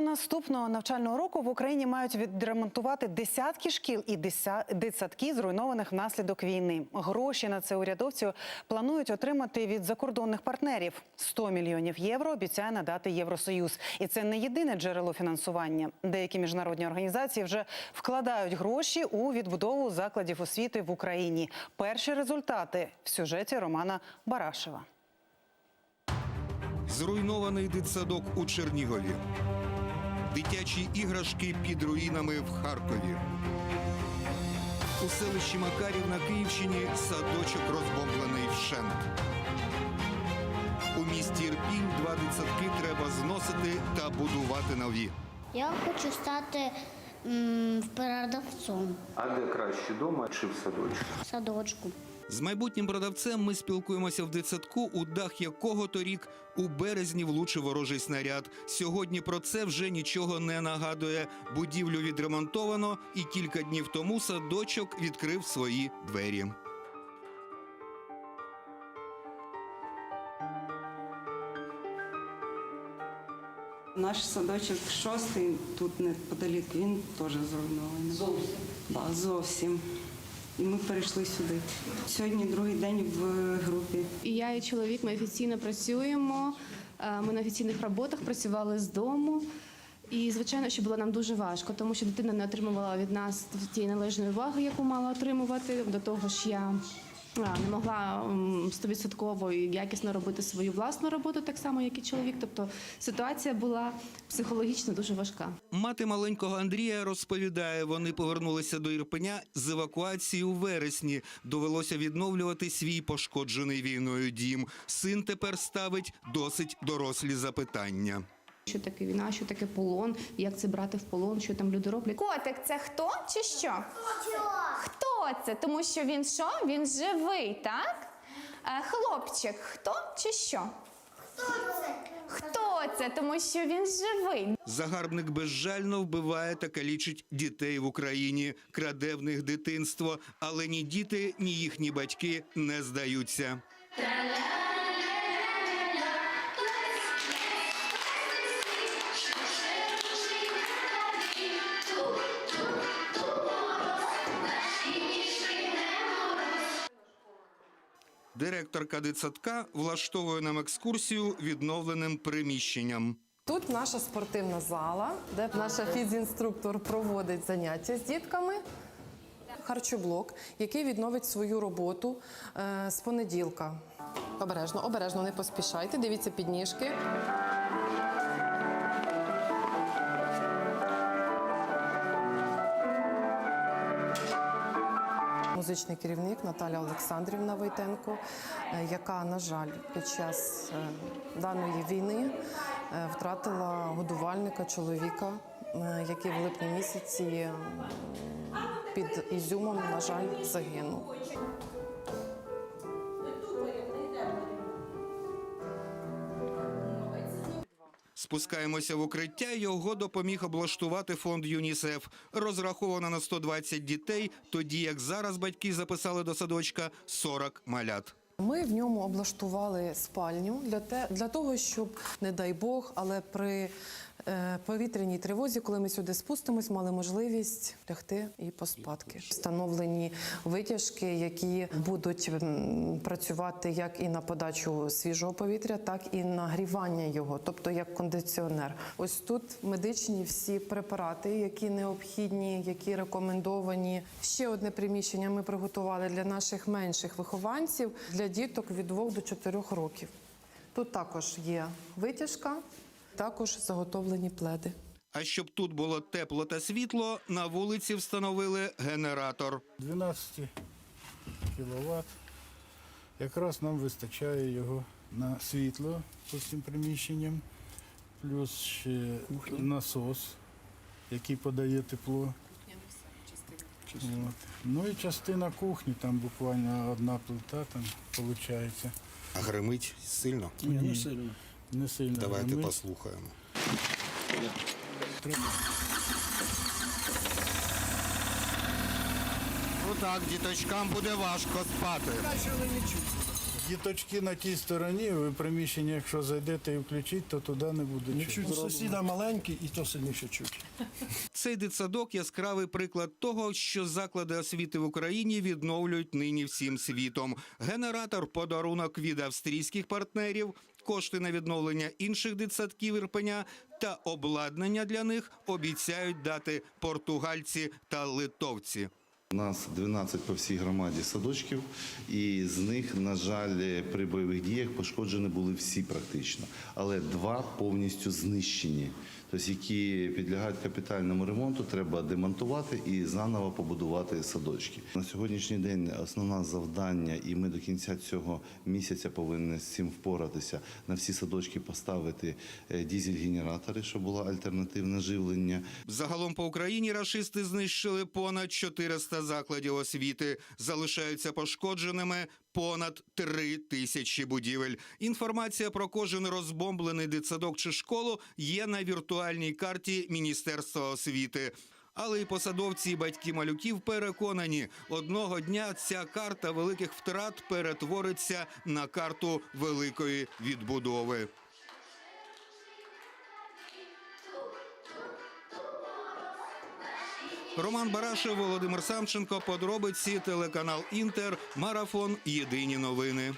Наступного навчального року в Україні мають відремонтувати десятки шкіл і дитсадки, зруйнованих внаслідок війни. Гроші на це урядовці планують отримати від закордонних партнерів. 100 мільйонів євро обіцяє надати Євросоюз. І це не єдине джерело фінансування. Деякі міжнародні організації вже вкладають гроші у відбудову закладів освіти в Україні. Перші результати в сюжеті Романа Барашева. Зруйнований дитсадок у Чернігові. Дитячі іграшки під руїнами в Харкові. У селищі Макарів на Київщині садочок розбомблений вщент. У місті Ірпінь два дитсадки треба зносити та будувати нові. Я хочу стати м, продавцом А де краще вдома чи в садочку? в садочку. З майбутнім продавцем ми спілкуємося в дитсадку, у дах якого торік у березні влучив ворожий снаряд. Сьогодні про це вже нічого не нагадує. Будівлю відремонтовано, і кілька днів тому садочок відкрив свої двері. Наш садочок шостий, тут неподалік, він теж зруйнований. Зовсім? Да, зовсім. І ми перейшли сюди. Сьогодні другий день в групі. І я і чоловік ми офіційно працюємо. Е, Ми на офіційних роботах працювали з дому. І звичайно, що було нам дуже важко, тому що дитина не отримувала від нас тієї належної уваги, яку мала отримувати. До того ж, я не могла стовідсотково і якісно робити свою власну роботу, так само, як і чоловік. Тобто ситуація була психологічно дуже важка. Мати маленького Андрія розповідає, вони повернулися до Ірпеня з евакуації у вересні. Довелося відновлювати свій пошкоджений війною дім. Син тепер ставить досить дорослі запитання. Що таке війна, що таке полон, як це брати в полон, що там люди роблять. Котик це хто чи що? Хто це? Тому що він що? Він живий, так? Е, Хлопчик, хто чи що? Хто це? Тому що він живий. Загарбник безжально вбиває та калічить дітей в Україні, краде в них дитинство, але ні діти, ні їхні батьки не здаються. Директорка дитсадка влаштовує нам екскурсію відновленим приміщенням. Тут наша спортивна зала, де наша фізінструктор проводить заняття з дітками. Харчоблок, який відновить свою роботу е, з понеділка. Обережно, обережно, не поспішайте. Дивіться підніжки. Музичний керівник Наталя Олександрівна Войтенко, е, яка, на жаль, під час е, даної війни е, втратила годувальника чоловіка, який в липні місяці під Ізюмом, на жаль, загинув. Спускаємося в укриття. Його допоміг облаштувати фонд ЮНІСЕФ. Розраховано на 120 дітей, тоді як зараз батьки записали до садочка 40 малят. Ми в ньому облаштували спальню для, те, для того, щоб, не дай Бог, але при повітряній тривозі, коли ми сюди спустимось, мали можливість лягти і поспадки. Встановлені витяжки, які будуть працювати як і на подачу свіжого повітря, так і нагрівання його, тобто як кондиціонер. Ось тут медичні всі препарати, які необхідні, які рекомендовані. Ще одне приміщення ми приготували для наших менших вихованців для діток від 2 до 4 років. Тут також є витяжка, також заготовлені пледи. А щоб тут було тепло та світло, на вулиці встановили генератор. 12 кВт. Якраз нам вистачає його на світло по цим приміщенням, плюс ще насос, який подає тепло. От. Ну і частина кухні, там буквально одна плита там виходить. А гримить сильно? Ні, не сильно. Не сильно. Давайте гримить. послухаємо. Отак діточкам буде важко спати. Діточки на тій стороні, ви приміщення, якщо зайдете і включіть, то туди не буде Не чути. сусіда маленький і то сильніше чуть. Цей дитсадок яскравий приклад того, що заклади освіти в Україні відновлюють нині всім світом. Генератор подарунок від австрійських партнерів, кошти на відновлення інших дитсадків Ірпеня та обладнання для них обіцяють дати португальці та литовці. У нас 12 по всій громаді садочків, і з них, на жаль, при бойових діях пошкоджені були всі практично, але два повністю знищені. Тобто, які підлягають капітальному ремонту, треба демонтувати і заново побудувати садочки. На сьогоднішній день основне завдання, і ми до кінця цього місяця повинні з цим впоратися. На всі садочки поставити е, дізель-генератори, щоб було альтернативне живлення. Загалом по Україні рашисти знищили понад 400 закладів освіти. Залишаються пошкодженими понад 3 тисячі будівель. Інформація про кожен розбомблений дитсадок чи школу є на віртуальній карті Міністерства освіти. Але і посадовці і батьки малюків переконані, одного дня ця карта великих втрат перетвориться на карту великої відбудови. Роман Барашев, Володимир Самченко. Подробиці телеканал Інтер. Марафон. Єдині новини.